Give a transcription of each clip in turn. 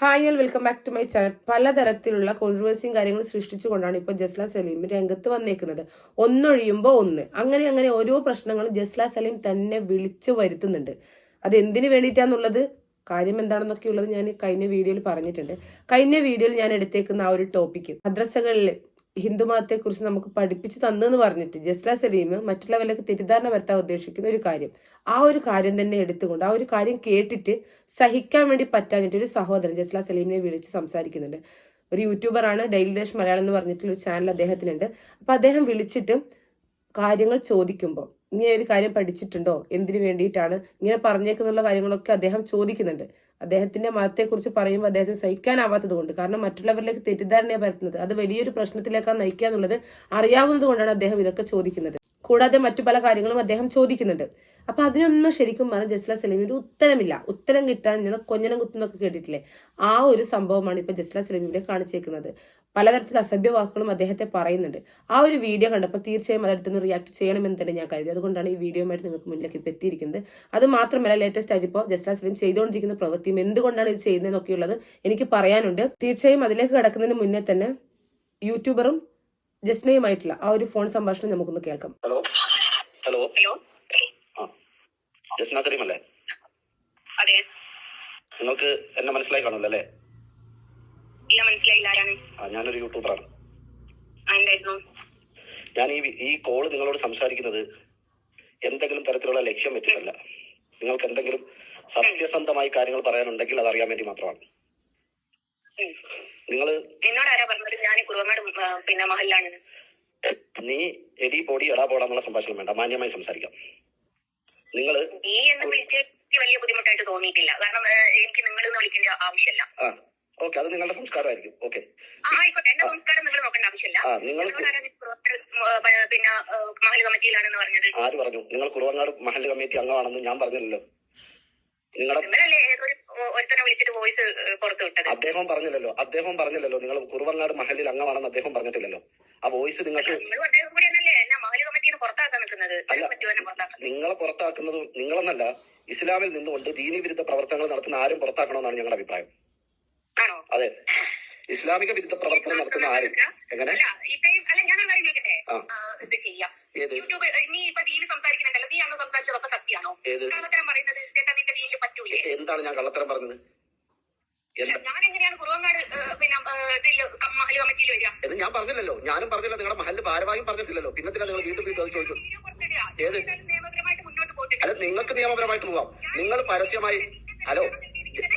Hi all welcome back to my channel പലതരത്തിലുള്ള കോൺട്രവേഴ്സിയും കാര്യങ്ങളും സൃഷ്ടിച്ചുകൊണ്ടാണ് ഇപ്പോൾ ജസ്ല സലീം രംഗത്ത് വന്നേക്കുന്നത്. ഒന്നൊഴിയുമ്പോൾ ഒന്ന്. അങ്ങനെ അങ്ങനെ ഓരോ പ്രശ്നങ്ങളും ജസ്ല സലീം തന്നെ വിളിച്ചു വരുത്തുന്നുണ്ട്. അത് എന്തിനു വേണ്ടിയിട്ടാന്നുള്ളത്? കാര്യം എന്താണെന്നൊക്കെ ഉള്ളത് ഞാൻ കഴിഞ്ഞ വീഡിയോയിൽ പറഞ്ഞിട്ടുണ്ട്. കഴിഞ്ഞ വീഡിയോയിൽ ഞാൻ എടുത്തേക്കുന്ന ആ ഒരു ടോപ്പിക്ക് മദ്രസകളിൽ ഹിന്ദുമതത്തെക്കുറിച്ച് നമുക്ക് പഠിപ്പിച്ച് തന്നെന്ന് പറഞ്ഞിട്ട് ജസ്ല സലീം മറ്റുള്ളവരിലേക്ക് തെറ്റിദ്ധാരണ വരുത്താൻ ഉദ്ദേശിക്കുന്ന ഒരു കാര്യം. ആ ഒരു കാര്യം തന്നെ എടുത്തുകൊണ്ട് ആ ഒരു കാര്യം കേട്ടിട്ട് സഹിക്കാൻ വേണ്ടി പറ്റാഞ്ഞിട്ട് ഒരു സഹോദരൻ ജസ്ല സലീമിനെ വിളിച്ച് സംസാരിക്കുന്നുണ്ട്. ഒരു യൂട്യൂബറാണ് ഡെയിലി ഡേഷ് മലയാളം എന്ന് പറഞ്ഞിട്ടുള്ള ഒരു ചാനൽ അദ്ദേഹത്തിനുണ്ട്. അപ്പം അദ്ദേഹം വിളിച്ചിട്ട് കാര്യങ്ങൾ ചോദിക്കുമ്പോൾ ഇങ്ങനെ ഒരു കാര്യം പഠിച്ചിട്ടുണ്ടോ? എന്തിനു വേണ്ടിയിട്ടാണ്? ഇങ്ങനെ പറഞ്ഞേക്കുന്നുള്ള കാര്യങ്ങളൊക്കെ അദ്ദേഹം ചോദിക്കുന്നുണ്ട്. അദ്ദേഹത്തിന്റെ മതത്തെക്കുറിച്ച് പറയുമ്പോൾ അദ്ദേഹത്തിന് സഹിക്കാനാവാത്തത് കൊണ്ട്. കാരണം മറ്റുള്ളവരിലേക്ക് തെറ്റിദ്ധാരണയാണ് പരത്തുന്നത്. അത് വലിയൊരു പ്രശ്നത്തിലേക്കാണ് നയിക്കുക എന്നുള്ളത് അറിയാവുന്നത് കൊണ്ടാണ് അദ്ദേഹം ഇതൊക്കെ ചോദിക്കുന്നത്. കൂടാതെ മറ്റു പല കാര്യങ്ങളും അദ്ദേഹം ചോദിക്കുന്നുണ്ട്. അപ്പൊ അതിനൊന്നും ശരിക്കും പറഞ്ഞ ജസ്ല സലീമിന് ഉത്തരമില്ല. ഉത്തരം കിട്ടാൻ ഞാൻ കൊഞ്ഞനം കുത്തുന്നൊക്കെ കേട്ടിട്ടില്ലേ? ആ ഒരു സംഭവമാണ് ഇപ്പൊ ജസ്ല സലീം ഇവിടെ കാണിച്ചേക്കുന്നത്. പലതരത്തിൽ അസഭ്യ വാക്കുകളും അദ്ദേഹത്തെ പറയുന്നുണ്ട്. ആ ഒരു വീഡിയോ കണ്ടപ്പോൾ തീർച്ചയായും അതെടുത്ത് റിയാക്ട് ചെയ്യണമെന്ന് തന്നെ ഞാൻ കരുതി. അതുകൊണ്ടാണ് ഈ വീഡിയോയുമായിട്ട് നിങ്ങൾക്ക് മുന്നിലേക്ക് ഇപ്പൊ എത്തിയിരിക്കുന്നത്. അത് മാത്രമല്ല ലേറ്റസ്റ്റ് ആയിട്ട് ഇപ്പോൾ ജസ്ല സലീം ചെയ്തുകൊണ്ടിരിക്കുന്ന പ്രവൃത്തിയും എന്തുകൊണ്ടാണ് ഇത് ചെയ്യുന്നതെന്നൊക്കെയുള്ളത് എനിക്ക് പറയാനുണ്ട്. തീർച്ചയായും അതിലേക്ക് കിടക്കുന്നതിന് മുന്നേ തന്നെ യൂട്യൂബറും ജസ്നയുമായിട്ടുള്ള ആ ഒരു ഫോൺ സംഭാഷണം നമുക്കൊന്ന് കേൾക്കാം. ഹലോ ഹലോ ജസ്ന സലീം അല്ലേ നിങ്ങൾക്ക് എന്നെ മനസ്സിലായി കാണുമല്ലോ അല്ലേ? ആ ഞാനൊരു യൂട്യൂബറാണ്. ഞാൻ ഈ ഈ കോൾ നിങ്ങളോട് സംസാരിക്കുന്നത് എന്തെങ്കിലും തരത്തിലുള്ള ലക്ഷ്യം വെച്ചിട്ടല്ല. നിങ്ങൾക്ക് എന്തെങ്കിലും സത്യസന്ധമായി കാര്യങ്ങൾ പറയാനുണ്ടെങ്കിൽ അത് അറിയാൻ വേണ്ടി മാത്രമാണ്. നിങ്ങൾ എന്നോട് ആരാ പറഞ്ഞത്? ഞാൻ കുറുവങ്ങാട് പിന്നെ മഹലിലാണ്. നീ എടി പൊടി എടാ പോടാന്നുള്ള സംഭാഷണം വേണ്ട. മാന്യമായി സംസാരിക്കാം. നിങ്ങൾ നീ എന്ന് വിളിച്ച് എനിക്ക് വലിയ ബുദ്ധിമുട്ടായിട്ട് തോന്നിയിട്ടില്ല. കാരണം എനിക്ക് നിങ്ങൾ എന്ന് വിളിക്കേണ്ട ആവശ്യമില്ല. ഓക്കെ അത് നിങ്ങളുടെ സംസ്കാരമായിരിക്കും. ഓക്കെ. ആയിക്കോട്ടെ. എന്റെ സംസ്കാരം നിങ്ങൾ നോക്കേണ്ട ആവശ്യമില്ല. പിന്നെ ആ, മഹൽ കമ്മിറ്റിയിലാണെന്ന് പറഞ്ഞത്. ആര് പറഞ്ഞു? നിങ്ങൾ കുറവങ്ങാട് മഹൽ കമ്മിറ്റി അംഗമാണെന്ന് ഞാൻ പറഞ്ഞില്ലല്ലോ. അദ്ദേഹം പറഞ്ഞില്ലല്ലോ. അദ്ദേഹം പറഞ്ഞില്ലല്ലോ. നിങ്ങൾ കുറവങ്ങാട് മഹലിൽ അംഗമാണെന്ന് അദ്ദേഹം പറഞ്ഞിട്ടില്ലല്ലോ. ആ വോയിസ് നിങ്ങൾക്ക് നിങ്ങളും അദ്ദേഹം കൂടി എന്നല്ലേ എന്നെ മഹൽ കമ്മിറ്റിയിൽ നിന്ന് നിങ്ങളെ പുറത്താക്കുന്നത് നിങ്ങളെന്നല്ല ഇസ്ലാമിൽ നിന്നുകൊണ്ട് ദീനി വിരുദ്ധ പ്രവർത്തനങ്ങൾ നടത്തുന്ന ആരും പുറത്താക്കണമെന്നാണ് ഞങ്ങളുടെ അഭിപ്രായം. അതെ. ഇസ്ലാമിക വിരുദ്ധ പ്രവർത്തനം നടത്തുന്ന ആരും. എങ്ങനെ? ഏത്? എന്താണ് ഞാൻ കള്ളത്തരം പറഞ്ഞത്? ഞാൻ പറഞ്ഞില്ലല്ലോ. ഞാനും പറഞ്ഞില്ല. നിങ്ങളുടെ മഹൽ ഭാരവാഹിയും പറഞ്ഞിട്ടില്ലല്ലോ. പിന്നെ നിങ്ങൾ വീണ്ടും വീണ്ടും അത് ചോദിച്ചു. ഏത്? അല്ല നിങ്ങൾക്ക് നിയമപരമായിട്ട് പോകാം. നിങ്ങൾ പരസ്യമായി ഹലോ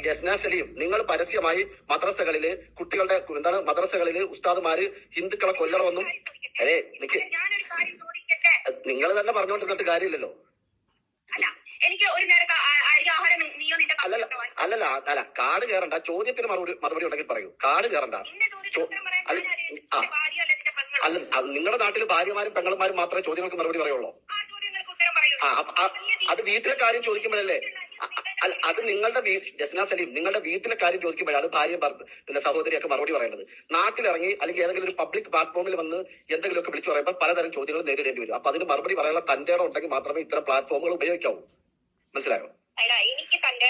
ജസ്ന സലീം നിങ്ങൾ പരസ്യമായി മദ്രസകളിൽ കുട്ടികളുടെ എന്താണ് മദ്രസകളിൽ ഉസ്താദുമാര് ഹിന്ദുക്കളെ കൊല്ലണമെന്നും അല്ലേ നിക്ക് നിങ്ങൾ തന്നെ പറഞ്ഞുകൊണ്ടിരുന്നിട്ട് കാര്യമില്ലല്ലോ. എനിക്ക് ഒരു നേരം അരി ആഹാരം നീയോ നിന്റെ അല്ലല്ല അല്ലല്ല അല്ല കാട് കയറണ്ട ചോദ്യത്തിന് മറുപടി മറുപടി ഉണ്ടെങ്കിൽ പറയൂ. കാട് കേറണ്ട അല്ല നിങ്ങളുടെ നാട്ടിൽ ഭാര്യമാരും പെങ്ങളുമാരും മാത്രമേ ചോദ്യങ്ങൾക്ക് മറുപടി പറയുള്ളൂ ആ ചോദ്യങ്ങൾക്ക് ഉത്തരം പറയൂ ആ അപ്പ- ആ, അത് വീട്ടിലെ കാര്യം ചോദിക്കുമ്പോഴല്ലേ? അല്ല അത് നിങ്ങളുടെ ജസ്ന സലീം നിങ്ങളുടെ വീട്ടിലെ കാര്യം ചോദിക്കുമ്പോഴാണ് ഭാര്യ പിന്നെ സഹോദരിയൊക്കെ മറുപടി പറയേണ്ടത്. നാട്ടിലിറങ്ങി അല്ലെങ്കിൽ ഏതെങ്കിലും ഒരു പബ്ലിക് പ്ലാറ്റ്ഫോമിൽ വന്ന് എന്തെങ്കിലുമൊക്കെ വിളിച്ചു പറയുമ്പോൾ പലതരം ചോദ്യങ്ങൾ നേരിടേണ്ടി വരും. അപ്പൊ അതിന് മറുപടി പറയാനുള്ള തന്റെ ഇടം ഉണ്ടെങ്കിൽ മാത്രമേ ഇത്തരം പ്ലാറ്റ്ഫോമുകൾ ഉപയോഗിക്കാവൂ. മനസ്സിലായോ? എനിക്ക് തന്റെ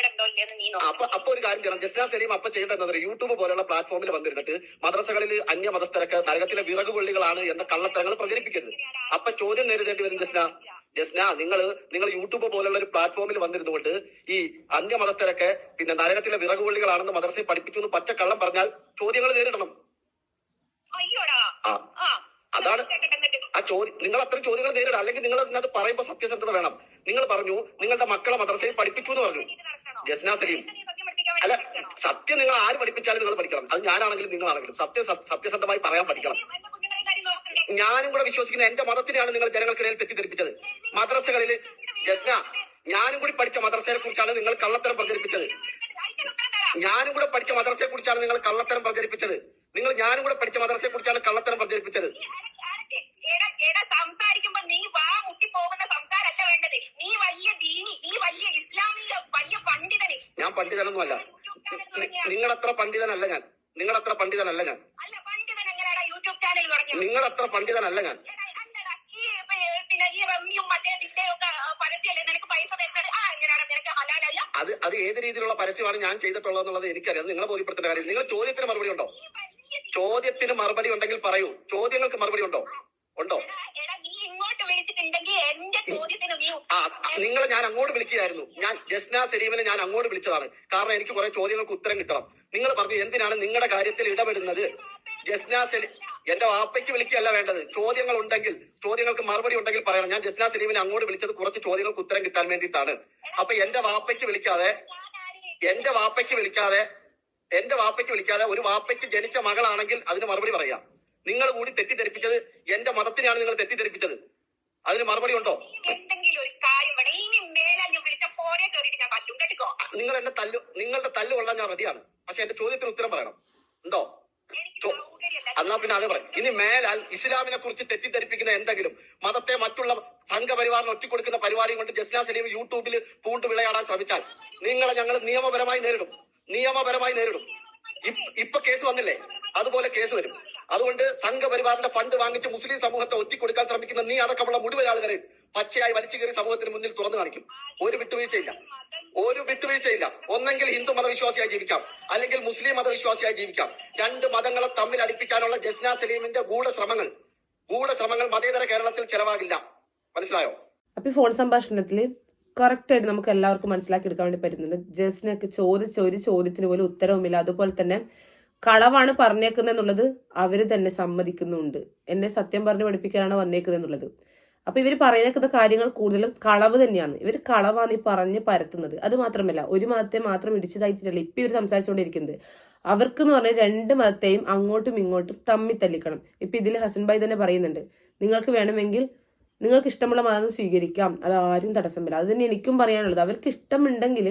അപ്പൊ അപ്പൊ ഒരു കാര്യം ചെയ്യണം. ജസ്ന സലീം അപ്പൊ ചെയ്യേണ്ടത് യൂട്യൂബ് പോലുള്ള പ്ലാറ്റ്ഫോമിൽ വന്നിരുന്നിട്ട് മദ്രസകളിൽ അന്യ മതസ്ഥരൊക്കെ നരകത്തിലെ വിറകുപള്ളികളാണ് എന്ന കള്ളത്തരങ്ങൾ പ്രചരിപ്പിക്കരുത്. അപ്പൊ ചോദ്യം നേരിടേണ്ടി വരും ജസ്ന. ജസ്ന നിങ്ങൾ നിങ്ങൾ യൂട്യൂബ് പോലുള്ള ഒരു പ്ലാറ്റ്ഫോമിൽ വന്നിരുന്നുകൊണ്ട് ഈ അന്യ മതസ്ഥരൊക്കെ പിന്നെ നരകത്തിലെ വിറകുപള്ളികളാണെന്ന് മദർസയെ മദ്രസയിൽ പഠിപ്പിച്ചു എന്ന് പച്ച കള്ളം പറഞ്ഞാൽ ചോദ്യങ്ങൾ നേരിടണം. ആ. അതാണ് ആ ചോദ്യം നിങ്ങൾ അത്രയും ചോദ്യങ്ങൾ നേരിടാം അല്ലെങ്കിൽ നിങ്ങൾ അതിനകത്ത് പറയുമ്പോൾ സത്യസന്ധത വേണം. നിങ്ങൾ പറഞ്ഞു നിങ്ങളുടെ മക്കളെ മദ്രസയിൽ പഠിപ്പിച്ചു എന്ന് പറഞ്ഞു. ജസ്ന സലീം അല്ല സത്യം നിങ്ങൾ ആര് പഠിപ്പിച്ചാലും നിങ്ങൾ പഠിക്കണം. അത് ഞാനാണെങ്കിലും നിങ്ങളാണെങ്കിലും. സത്യം സത്യസന്ധമായി പറയാൻ പഠിക്കണം? ഞാനും കൂടെ വിശ്വസിക്കുന്ന എന്റെ മതത്തിനെയാണ് നിങ്ങൾ ജനങ്ങൾക്കിടയിൽ തെറ്റിദ്ധരിപ്പിച്ചത്. മദ്രസകളിൽ ജസ്ന ഞാനും കൂടി പഠിച്ച മദ്രസയെ കുറിച്ചാണ് നിങ്ങൾ കള്ളത്തരം പ്രചരിപ്പിച്ചത്. ഞാനും കൂടെ പഠിച്ച മദ്രസയെ കുറിച്ചാണ് നിങ്ങൾ കള്ളത്തരം പ്രചരിപ്പിച്ചത്. നിങ്ങൾ ഞാനും കൂടെ പഠിച്ച മദ്രസയെ കുറിച്ചാണ് കള്ളത്തരം പ്രചരിപ്പിച്ചത്. സംസാരിക്കുമ്പോ നീ വാ മുട്ടി പോകുന്ന സംസാരമല്ല വേണ്ടത്. നീ വലിയ ദീനി നീ വലിയ ഇസ്ലാമിക വലിയ പണ്ഡിതന്. ഞാൻ പണ്ഡിതനൊന്നുമല്ല. പണ്ഡിതനല്ല ഞാൻ. നിങ്ങളത്ര പണ്ഡിതനല്ല ഞാൻ. പണ്ഡിതൻ എങ്ങനെയാടാ യൂട്യൂബ് ചാനൽ തുടങ്ങിയത് നിങ്ങളത്ര പണ്ഡിതനല്ല ഞാൻ. അത് ഏത് രീതിയിലുള്ള പരസ്യമാണ് ഞാൻ ചെയ്തിട്ടുള്ളത് എന്നുള്ളത് എനിക്കറിയാം നിങ്ങളെ ബോധ്യപ്പെടുത്തേണ്ട കാര്യം നിങ്ങൾ ചോദ്യത്തിന് മറുപടി ഉണ്ടോ. ചോദ്യത്തിന് മറുപടി ഉണ്ടെങ്കിൽ പറയൂ. ചോദ്യങ്ങൾക്ക് മറുപടി ഉണ്ടോ? ഉണ്ടോ? നിങ്ങളെ ഞാൻ അങ്ങോട്ട് വിളിക്കുകയായിരുന്നു. ഞാൻ ജസ്ന സലീമിനെ ഞാൻ അങ്ങോട്ട് വിളിച്ചതാണ്. കാരണം എനിക്ക് കുറെ ചോദ്യങ്ങൾക്ക് ഉത്തരം കിട്ടണം. നിങ്ങൾ പറഞ്ഞു എന്തിനാണ് നിങ്ങളുടെ കാര്യത്തിൽ ഇടപെടുന്നത്? ജസ്ന സലീം എന്റെ വാപ്പയ്ക്ക് വിളിക്കുകയല്ല വേണ്ടത്. ചോദ്യങ്ങൾ ഉണ്ടെങ്കിൽ ചോദ്യങ്ങൾക്ക് മറുപടി ഉണ്ടെങ്കിൽ പറയണം. ഞാൻ ജസ്ന സലീമിനെ അങ്ങോട്ട് വിളിച്ചത് കുറച്ച് ചോദ്യങ്ങൾക്ക് ഉത്തരം കിട്ടാൻ വേണ്ടിയിട്ടാണ്. അപ്പൊ എന്റെ വാപ്പയ്ക്ക് വിളിക്കാതെ എന്റെ വാപ്പയ്ക്ക് വിളിക്കാതെ എന്റെ വാപ്പയ്ക്ക് വിളിക്കാതെ ഒരു വാപ്പയ്ക്ക് ജനിച്ച മകളാണെങ്കിൽ അതിന് മറുപടി പറയാം. നിങ്ങൾ കൂടി തെറ്റിദ്ധരിപ്പിച്ചത് എന്റെ മതത്തിനെയാണ് നിങ്ങൾ തെറ്റിദ്ധരിപ്പിച്ചത്. അതിന് മറുപടി ഉണ്ടോ? നിങ്ങൾ എന്റെ തല്ലു നിങ്ങളുടെ തല്ല് കൊള്ളാൻ ഞാൻ റെഡിയാണ് പക്ഷെ എന്റെ ചോദ്യത്തിന് ഉത്തരം പറയണം. ഉണ്ടോ. എന്നാ പിന്നെ അത് പറയും. ഇനി മേലാൽ ഇസ്ലാമിനെ കുറിച്ച് തെറ്റിദ്ധരിപ്പിക്കുന്ന എന്തെങ്കിലും മതത്തെ മറ്റുള്ള സംഘപരിവാറിന് ഒറ്റിക്കൊടുക്കുന്ന പരിപാടി കൊണ്ട് ജസ്ന സലീം യൂട്യൂബിൽ പൂണ്ട് വിളയാടാൻ ശ്രമിച്ചാൽ നിങ്ങളെ ഞങ്ങൾ നിയമപരമായി നേരിടും. നിയമപരമായി നേരിടും. ഇപ്- ഇപ്പൊ കേസ് വന്നില്ലേ? അതുപോലെ കേസ് വരും. അതുകൊണ്ട് സംഘപരിവാറിന്റെ ഫണ്ട് വാങ്ങിച്ച് മുസ്ലിം സമൂഹത്തെ ഒറ്റിക്കൊടുക്കാൻ ശ്രമിക്കുന്ന നീ അടക്കമുള്ള മുഴുവൻ ആളുകളെ പച്ചയായി വലിച്ചു കയറി സമൂഹത്തിന് മുന്നിൽ തുറന്നു കാണിക്കും. ഒരു വിട്ടുവീഴ്ചയില്ല. ഒരു വിട്ടുവീഴ്ചയില്ല. ഒന്നെങ്കിൽ ഹിന്ദു മതവിശ്വാസിയായി ജീവിക്കാം. അല്ലെങ്കിൽ മുസ്ലിം മതവിശ്വാസിയായി ജീവിക്കാം. രണ്ട് മതങ്ങളെ തമ്മിൽ അടുപ്പിക്കാനുള്ള ജസ്ന സലീമിന്റെ ഗൂഢശ്രമങ്ങൾ. ഗൂഢശ്രമങ്ങൾ മതേതര കേരളത്തിൽ ചെലവാകില്ല. മനസ്സിലായോ? അപ്പൊ ഫോൺ സംഭാഷണത്തിൽ കറക്റ്റ് ആയിട്ട് നമുക്ക് എല്ലാവർക്കും മനസ്സിലാക്കി എടുക്കാൻ വേണ്ടി പറ്റുന്നുണ്ട്. ജസ്റ്റിനൊക്കെ ചോദിച്ച ഒരു ചോദ്യത്തിന് പോലും ഉത്തരവുമില്ല. അതുപോലെ തന്നെ കളവാണ് പറഞ്ഞേക്കുന്നത് എന്നുള്ളത് അവർ തന്നെ സമ്മതിക്കുന്നുണ്ട്. എന്നെ സത്യം പറഞ്ഞു പഠിപ്പിക്കാനാണ് വന്നേക്കുന്നത് എന്നുള്ളത് അപ്പൊ ഇവർ പറയുന്ന കാര്യങ്ങൾ കൂടുതലും കളവ് തന്നെയാണ്. ഇവർ കളവാണ് ഈ പറഞ്ഞ് പരത്തുന്നത്. അത് മാത്രമല്ല ഒരു മതത്തെ മാത്രം ഇടിച്ചതായിട്ടില്ല ഇപ്പൊ ഇവർ സംസാരിച്ചുകൊണ്ടിരിക്കുന്നത്. അവർക്ക് എന്ന് പറഞ്ഞാൽ രണ്ട് മതത്തെയും അങ്ങോട്ടും ഇങ്ങോട്ടും തമ്മി തല്ലിക്കണം. ഇപ്പൊ ഇതിൽ ഹസൻ ഭായ് തന്നെ പറയുന്നുണ്ട് നിങ്ങൾക്ക് വേണമെങ്കിൽ നിങ്ങൾക്ക് ഇഷ്ടമുള്ള മതം സ്വീകരിക്കാം. അത് ആരും തടസ്സമില്ല. അത് തന്നെ എനിക്കും പറയാനുള്ളത്. അവർക്ക് ഇഷ്ടമുണ്ടെങ്കിൽ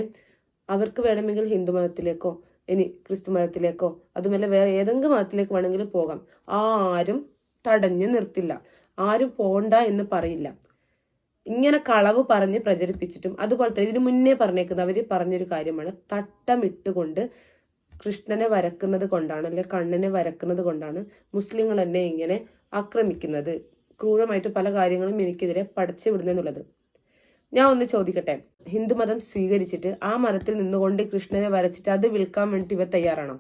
അവർക്ക് വേണമെങ്കിൽ ഹിന്ദു മതത്തിലേക്കോ ഇനി ക്രിസ്തു മതത്തിലേക്കോ അതുമല്ല വേറെ ഏതെങ്കിലും മതത്തിലേക്ക് വേണമെങ്കിലും പോകാം. ആരും തടഞ്ഞു നിർത്തില്ല. ആരും പോണ്ട എന്ന് പറയില്ല. ഇങ്ങനെ കളവ് പറഞ്ഞ് പ്രചരിപ്പിച്ചിട്ടും അതുപോലെ തന്നെ ഇതിന് മുന്നേ പറഞ്ഞേക്കുന്ന അവർ പറഞ്ഞൊരു കാര്യമാണ് തട്ടമിട്ടുകൊണ്ട് കൃഷ്ണനെ വരക്കുന്നത് കൊണ്ടാണ് അല്ലെ കണ്ണനെ വരക്കുന്നത് കൊണ്ടാണ് മുസ്ലിങ്ങൾ എന്നെ ഇങ്ങനെ ആക്രമിക്കുന്നത്. ക്രൂരമായിട്ട് പല കാര്യങ്ങളും എനിക്കെതിരെ പടച്ചു വിടുന്നെന്നുള്ളത് ഞാൻ ഒന്ന് ചോദിക്കട്ടെ? ഹിന്ദുമതം സ്വീകരിച്ചിട്ട് ആ മതത്തിൽ നിന്നുകൊണ്ട് കൃഷ്ണനെ വരച്ചിട്ട് അത് വിൽക്കാൻ വേണ്ടിയിട്ട് ഇവർ തയ്യാറാണോ?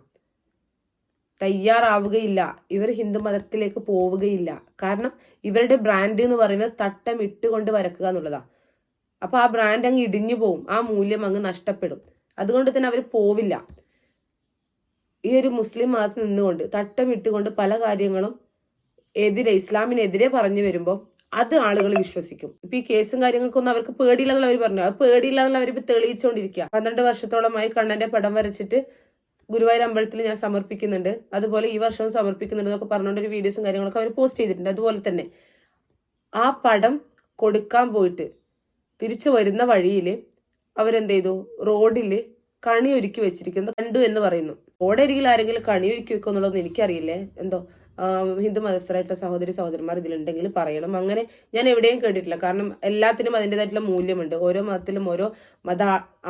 തയ്യാറാവുകയില്ല. ഇവർ ഹിന്ദു മതത്തിലേക്ക് പോവുകയില്ല. കാരണം ഇവരുടെ ബ്രാൻഡ് എന്ന് പറയുന്നത് തട്ടം ഇട്ടുകൊണ്ട് വരക്കുക എന്നുള്ളതാണ് അപ്പൊ ആ ബ്രാൻഡ് അങ്ങ് ഇടിഞ്ഞു പോവും. ആ മൂല്യം അങ്ങ് നഷ്ടപ്പെടും. അതുകൊണ്ട് തന്നെ അവർ പോവില്ല. ഈ ഒരു മുസ്ലിം മതത്തിൽ നിന്നുകൊണ്ട് തട്ടം ഇട്ടുകൊണ്ട് പല കാര്യങ്ങളും എതിരെ ഇസ്ലാമിനെതിരെ പറഞ്ഞു വരുമ്പോൾ അത് ആളുകൾ വിശ്വസിക്കും. ഇപ്പൊ ഈ കേസും കാര്യങ്ങൾക്കൊന്നും അവർക്ക് പേടിയില്ല എന്നുള്ള അവർ പറഞ്ഞു അത് പേടിയില്ല എന്നുള്ള അവരിപ്പോ തെളിയിച്ചുകൊണ്ടിരിക്കുക പന്ത്രണ്ട് വർഷത്തോളമായി കണ്ണന്റെ പടം വരച്ചിട്ട് ഗുരുവായൂർ അമ്പലത്തിൽ ഞാൻ സമർപ്പിക്കുന്നുണ്ട്. അതുപോലെ ഈ വർഷവും സമർപ്പിക്കുന്നുണ്ട് എന്നൊക്കെ പറഞ്ഞുകൊണ്ട് ഒരു വീഡിയോസും കാര്യങ്ങളൊക്കെ അവർ പോസ്റ്റ് ചെയ്തിട്ടുണ്ട്. അതുപോലെ തന്നെ ആ പടം കൊടുക്കാൻ പോയിട്ട് തിരിച്ചു വരുന്ന വഴിയിൽ അവരെന്ത് ചെയ്തു? റോഡിൽ കണി ഒരുക്കി വെച്ചിരിക്കുന്നത് കണ്ടു എന്ന് പറയുന്നു. റോഡരികിൽ ആരെങ്കിലും കണി ഒരുക്കി വെക്കുമെന്നുള്ളതെന്ന് എനിക്കറിയില്ലേ? എന്തോ ഹിന്ദു മതസ്ഥരായിട്ടുള്ള സഹോദരി സഹോദരന്മാർ ഇതിലുണ്ടെങ്കിൽ പറയണം. അങ്ങനെ ഞാൻ എവിടെയും കേട്ടിട്ടില്ല. കാരണം എല്ലാത്തിനും അതിന്റെതായിട്ടുള്ള മൂല്യമുണ്ട്. ഓരോ മതത്തിലും ഓരോ മത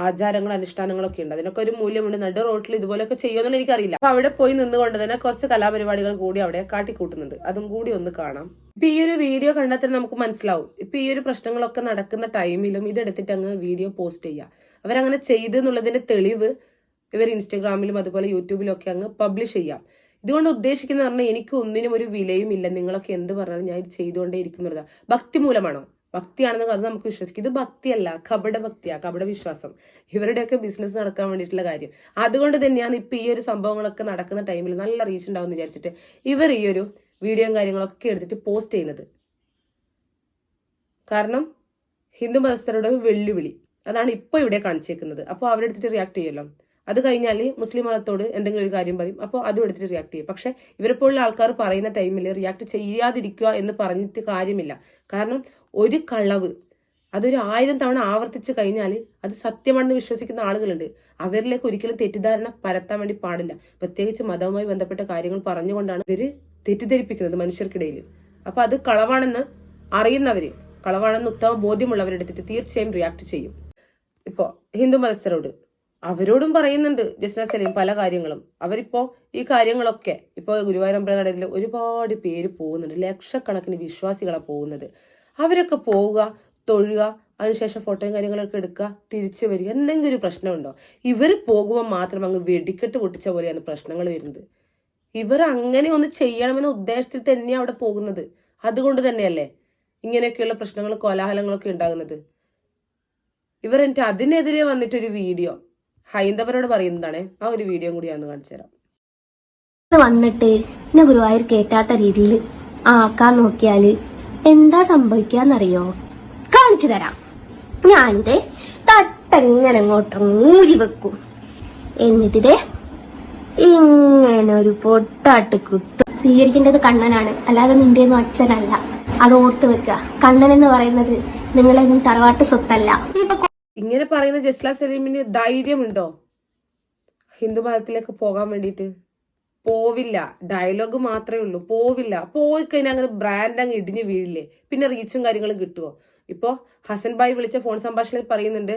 ആചാരങ്ങൾ അനുഷ്ഠാനങ്ങളൊക്കെ ഉണ്ട്. അതിനൊക്കെ ഒരു മൂല്യമുണ്ട്. നടു റോട്ടിൽ ഇതുപോലെയൊക്കെ ചെയ്യുമെന്ന് എനിക്കറിയില്ല. അപ്പൊ അവിടെ പോയി നിന്നുകൊണ്ട് തന്നെ കുറച്ച് കലാപരിപാടികൾ കൂടി അവിടെ കാട്ടിക്കൂട്ടുന്നുണ്ട്. അതും കൂടി ഒന്ന് കാണാം. ഇപ്പൊ ഈ ഒരു വീഡിയോ കണ്ടാൽ തന്നെ നമുക്ക് മനസ്സിലാവും. ഇപ്പൊ ഈ ഒരു പ്രശ്നങ്ങളൊക്കെ നടക്കുന്ന ടൈമിലും ഇതെടുത്തിട്ട് അങ്ങ് വീഡിയോ പോസ്റ്റ് ചെയ്യുക അവരങ്ങനെ ചെയ്തെന്നുള്ളതിന്റെ തെളിവ് ഇവർ ഇൻസ്റ്റഗ്രാമിലും അതുപോലെ യൂട്യൂബിലും ഒക്കെ അങ്ങ് പബ്ലിഷ് ചെയ്യാം. ഇതുകൊണ്ട് ഉദ്ദേശിക്കുന്നത് പറഞ്ഞാൽ എനിക്ക് ഒന്നിനും ഒരു വിലയും ഇല്ല. നിങ്ങളൊക്കെ എന്ത് പറഞ്ഞാലും ഞാൻ ഇത് ചെയ്തുകൊണ്ടേ ഇരിക്കുന്നതാ ഭക്തി മൂലമാണോ? ഭക്തിയാണെന്ന് അത് നമുക്ക് വിശ്വസിക്കും. ഇത് ഭക്തിയല്ല കപട ഭക്തിയാ കപട വിശ്വാസം ഇവരുടെയൊക്കെ ബിസിനസ് നടക്കാൻ വേണ്ടിയിട്ടുള്ള കാര്യം. അതുകൊണ്ട് തന്നെയാണ് ഇപ്പൊ ഈ ഒരു സംഭവങ്ങളൊക്കെ നടക്കുന്ന ടൈമിൽ നല്ല റീച്ച് ഉണ്ടാവും വിചാരിച്ചിട്ട് ഇവർ ഈ ഒരു വീഡിയോയും കാര്യങ്ങളൊക്കെ എടുത്തിട്ട് പോസ്റ്റ് ചെയ്യുന്നത്. കാരണം ഹിന്ദു മതസ്ഥരുടെ വെല്ലുവിളി. അതാണ് ഇപ്പോൾ ഇവിടെ കാണിച്ചേക്കുന്നത്. അപ്പോൾ അവരെടുത്തിട്ട് റിയാക്ട് ചെയ്യുമല്ലോ? അത് കഴിഞ്ഞാൽ മുസ്ലിം മതത്തോട് എന്തെങ്കിലും ഒരു കാര്യം പറയും. അപ്പോൾ അതും എടുത്തിട്ട് റിയാക്ട് ചെയ്യും. പക്ഷെ ഇവരെപ്പോലുള്ള ആൾക്കാർ പറയുന്ന ടൈമിൽ റിയാക്ട് ചെയ്യാതിരിക്കുക എന്ന് പറഞ്ഞിട്ട് കാര്യമില്ല. കാരണം ഒരു കളവ് അതൊരു ആയിരം തവണ ആവർത്തിച്ച് കഴിഞ്ഞാൽ അത് സത്യമാണെന്ന് വിശ്വസിക്കുന്ന ആളുകളുണ്ട്. അവരിലേക്ക് ഒരിക്കലും തെറ്റിദ്ധാരണ പരത്താൻ വേണ്ടി പാടില്ല. പ്രത്യേകിച്ച് മതവുമായി ബന്ധപ്പെട്ട കാര്യങ്ങൾ പറഞ്ഞുകൊണ്ടാണ് ഇവർ തെറ്റിദ്ധരിപ്പിക്കുന്നത് മനുഷ്യർക്കിടയിൽ. അപ്പോൾ അത് കളവാണെന്ന് അറിയുന്നവർ കളവാണെന്ന് ഉത്തമ ബോധ്യമുള്ളവരെടുത്തിട്ട് തീർച്ചയായും റിയാക്ട് ചെയ്യും. ഇപ്പോൾ ഹിന്ദു മതസ്ഥരോട് അവരോടും പറയുന്നുണ്ട് ജസ്ന സലീം പല കാര്യങ്ങളും. അവരിപ്പോ ഈ കാര്യങ്ങളൊക്കെ ഇപ്പോ ഗുരുവായൂരമ്പല നടയിൽ ഒരുപാട് പേര് പോകുന്നുണ്ട് ലക്ഷക്കണക്കിന് വിശ്വാസികളാണ് പോകുന്നത്. അവരൊക്കെ പോവുക തൊഴുക അതിനുശേഷം ഫോട്ടോയും കാര്യങ്ങളൊക്കെ എടുക്കുക തിരിച്ചു വരിക എന്തെങ്കിലും ഒരു പ്രശ്നമുണ്ടോ? ഇവർ പോകുമ്പോൾ മാത്രം അങ്ങ് വെടിക്കെട്ട് പൊട്ടിച്ച പോലെയാണ് പ്രശ്നങ്ങൾ വരുന്നത്. ഇവർ അങ്ങനെ ഒന്ന് ചെയ്യണമെന്ന ഉദ്ദേശത്തിൽ തന്നെയാണ് അവിടെ പോകുന്നത്. അതുകൊണ്ട് തന്നെയല്ലേ ഇങ്ങനെയൊക്കെയുള്ള പ്രശ്നങ്ങൾ കോലാഹലങ്ങളൊക്കെ ഉണ്ടാകുന്നത്. ഇവർ എന്നിട്ട് അതിനെതിരെ വന്നിട്ടൊരു വീഡിയോ. ഹൈന്ദവരോട് പറയുന്നതാണ് ആ ഒരു വീഡിയോ കൂടി ഞാൻ കാണിച്ചു തരാം. വന്നിട്ട് എന്നെ ഗുരുവായൂർ കേട്ടാത്ത രീതിയിൽ ആക്കാൻ നോക്കിയാൽ എന്താ സംഭവിക്കാന്നറിയോ? കാണിച്ചു തരാം. ഞാനിത് തട്ടങ്ങനെ അങ്ങോട്ട് മൂരി വെക്കും. എന്നിട്ടിതേ ഇങ്ങനെ ഒരു പൊട്ടാട്ട് കുത്തും. സ്വീകരിക്കേണ്ടത് കണ്ണനാണ് അല്ലാതെ നിന്റെ ഒന്നും അച്ഛനല്ല. അത് ഓർത്ത് വെക്കുക. കണ്ണൻ എന്ന് പറയുന്നത് നിങ്ങളെന്നും തറവാട്ട് സ്വത്തല്ല. ഇപ്പൊ ഇങ്ങനെ പറയുന്ന ജസ്ല സലീമിന് ധൈര്യമുണ്ടോ? ഹിന്ദു മതത്തിലേക്ക് പോകാൻ വേണ്ടിയിട്ട്. പോവില്ല. ഡയലോഗ് മാത്രമേ ഉള്ളൂ. പോവില്ല. പോയി കഴിഞ്ഞാൽ അങ്ങനെ ബ്രാൻഡ് അങ്ങ് ഇടിഞ്ഞു വീഴില്ലേ? പിന്നെ റീച്ചും കാര്യങ്ങളും കിട്ടുമോ ഇപ്പോൾ ഹസൻ ഭായി വിളിച്ച ഫോൺ സംഭാഷണത്തിൽ പറയുന്നുണ്ട്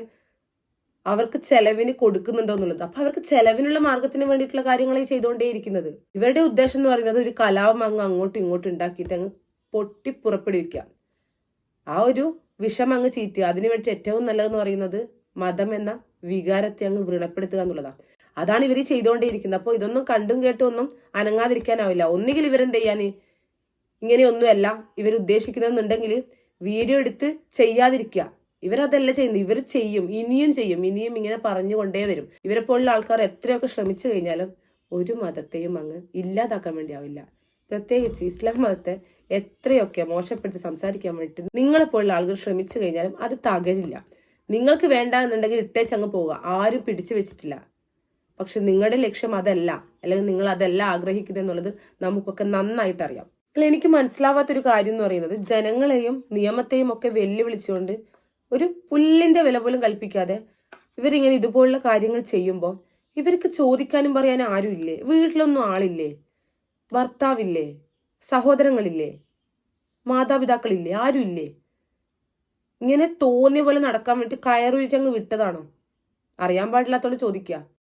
അവർക്ക് ചെലവിന് കൊടുക്കുന്നുണ്ടോ എന്നുള്ളത്. അപ്പൊ അവർക്ക് ചെലവിനുള്ള മാർഗത്തിന് വേണ്ടിയിട്ടുള്ള കാര്യങ്ങളെ ചെയ്തുകൊണ്ടേയിരിക്കുന്നത്. ഇവരുടെ ഉദ്ദേശം എന്ന് പറയുന്നത് ഒരു കലാപം അങ്ങ് അങ്ങോട്ടും ഇങ്ങോട്ടും ഉണ്ടാക്കിയിട്ട് അങ്ങ് പൊട്ടി പുറപ്പെടുവിക്കുക ആ ഒരു വിഷം അങ്ങ് ചീറ്റുക. അതിനു വേണ്ടി ഏറ്റവും നല്ലതെന്ന് പറയുന്നത് മതം എന്ന വികാരത്തെ അങ്ങ് വ്രണപ്പെടുത്തുക എന്നുള്ളതാണ്. അതാണ് ഇവർ ചെയ്തുകൊണ്ടേയിരിക്കുന്നത് അപ്പോൾ ഇതൊന്നും കണ്ടും കേട്ടും ഒന്നും അനങ്ങാതിരിക്കാനാവില്ല. ഒന്നുകിൽ ഇവരെന്ത് ചെയ്യാൻ ഇങ്ങനെയൊന്നുമല്ല ഇവർ ഉദ്ദേശിക്കുന്നതെന്നുണ്ടെങ്കിൽ വീഡിയോ എടുത്ത് ചെയ്യാതിരിക്കുക. ഇവരതല്ല ചെയ്യുന്നത്. ഇവർ ചെയ്യും. ഇനിയും ചെയ്യും. ഇനിയും ഇങ്ങനെ പറഞ്ഞുകൊണ്ടേ വരും. ഇവരെ പോലുള്ള ആൾക്കാർ എത്രയൊക്കെ ശ്രമിച്ചു കഴിഞ്ഞാലും ഒരു മതത്തെയും അങ്ങ് ഇല്ലാതാക്കാൻ വേണ്ടിയാവില്ല പ്രത്യേകിച്ച് ഇസ്ലാം മതത്തെ എത്രയൊക്കെ മോശപ്പെടുത്തി സംസാരിക്കാൻ വേണ്ടി നിങ്ങളെ പോലുള്ള ആളുകൾ ശ്രമിച്ചു കഴിഞ്ഞാലും അത് തകരില്ല. നിങ്ങൾക്ക് വേണ്ട എന്നുണ്ടെങ്കിൽ ഇട്ടേച്ച് അങ്ങ് പോവുക. ആരും പിടിച്ചു വെച്ചിട്ടില്ല. പക്ഷെ നിങ്ങളുടെ ലക്ഷ്യം അതല്ല. അല്ലെങ്കിൽ നിങ്ങൾ അതല്ല ആഗ്രഹിക്കുന്നത് എന്നുള്ളത് നമുക്കൊക്കെ നന്നായിട്ട് അറിയാം. അല്ല എനിക്ക് മനസ്സിലാവാത്തൊരു കാര്യം എന്ന് പറയുന്നത് ജനങ്ങളെയും നിയമത്തെയും ഒക്കെ വെല്ലുവിളിച്ചുകൊണ്ട് ഒരു പുല്ലിന്റെ വില പോലും കൽപ്പിക്കാതെ ഇവരിങ്ങനെ ഇതുപോലുള്ള കാര്യങ്ങൾ ചെയ്യുമ്പോൾ ഇവർക്ക് ചോദിക്കാനും പറയാനും ആരുമില്ലേ? വീട്ടിലൊന്നും ആളില്ലേ? ഭർത്താവില്ലേ? സഹോദരങ്ങളില്ലേ? മാതാപിതാക്കളില്ലേ? ആരുമില്ലേ? ഇങ്ങനെ തോന്നിയ പോലെ നടക്കാൻ വേണ്ടി കയറുഴിച്ചങ്ങ് വിട്ടതാണോ? അറിയാൻ പാടില്ലാത്തോണ്ട് ചോദിക്കുക